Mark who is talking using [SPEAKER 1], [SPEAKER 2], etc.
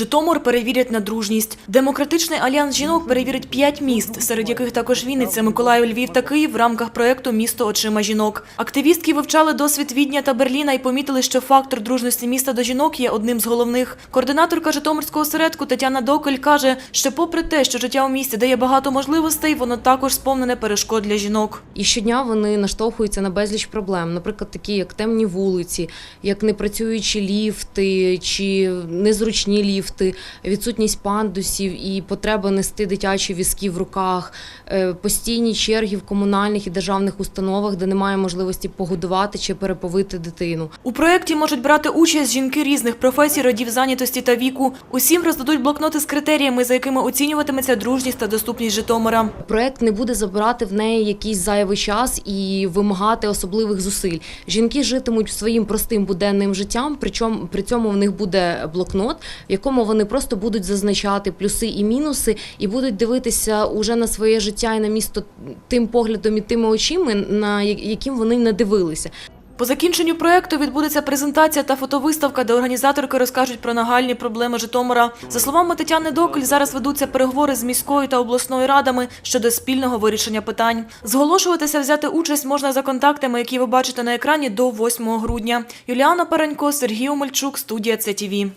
[SPEAKER 1] Житомир перевірять на дружність. Демократичний альянс жінок перевірить п'ять міст, серед яких також Вінниця, Миколаїв, Львів та Київ в рамках проекту Місто очима жінок. Активістки вивчали досвід Відня та Берліна і помітили, що фактор дружності міста до жінок є одним з головних. Координаторка Житомирського осередку Тетяна Докель каже, що попри те, що життя у місті дає багато можливостей, воно також сповнене перешкод для жінок.
[SPEAKER 2] І щодня вони наштовхуються на безліч проблем, наприклад, такі як темні вулиці, як непрацюючі ліфти чи незручні ліфти, відсутність пандусів і потреба нести дитячі візки в руках, е, постійні черги в комунальних і державних установах, де немає можливості погодувати чи переповити дитину.
[SPEAKER 1] У проєкті можуть брати участь жінки різних професій, родів зайнятості та віку. Усім роздадуть блокноти з критеріями, за якими оцінюватиметься дружність та доступність Житомира.
[SPEAKER 2] Проект не буде забирати в неї якийсь зайвий час і вимагати особливих зусиль. Жінки житимуть своїм простим буденним життям, причому при цьому в них буде блокнот, в якому вони просто будуть зазначати плюси і мінуси, і будуть дивитися уже на своє життя і на місто тим поглядом і тими очима, на яким вони не дивилися.
[SPEAKER 1] По закінченню проєкту відбудеться презентація та фотовиставка, де організаторки розкажуть про нагальні проблеми Житомира. За словами Тетяни Докель, зараз ведуться переговори з міською та обласною радами щодо спільного вирішення питань. Зголошуватися взяти участь можна за контактами, які ви бачите на екрані до 8 грудня. Юліана Паренько, Сергій Омельчук, студія ЦТВ.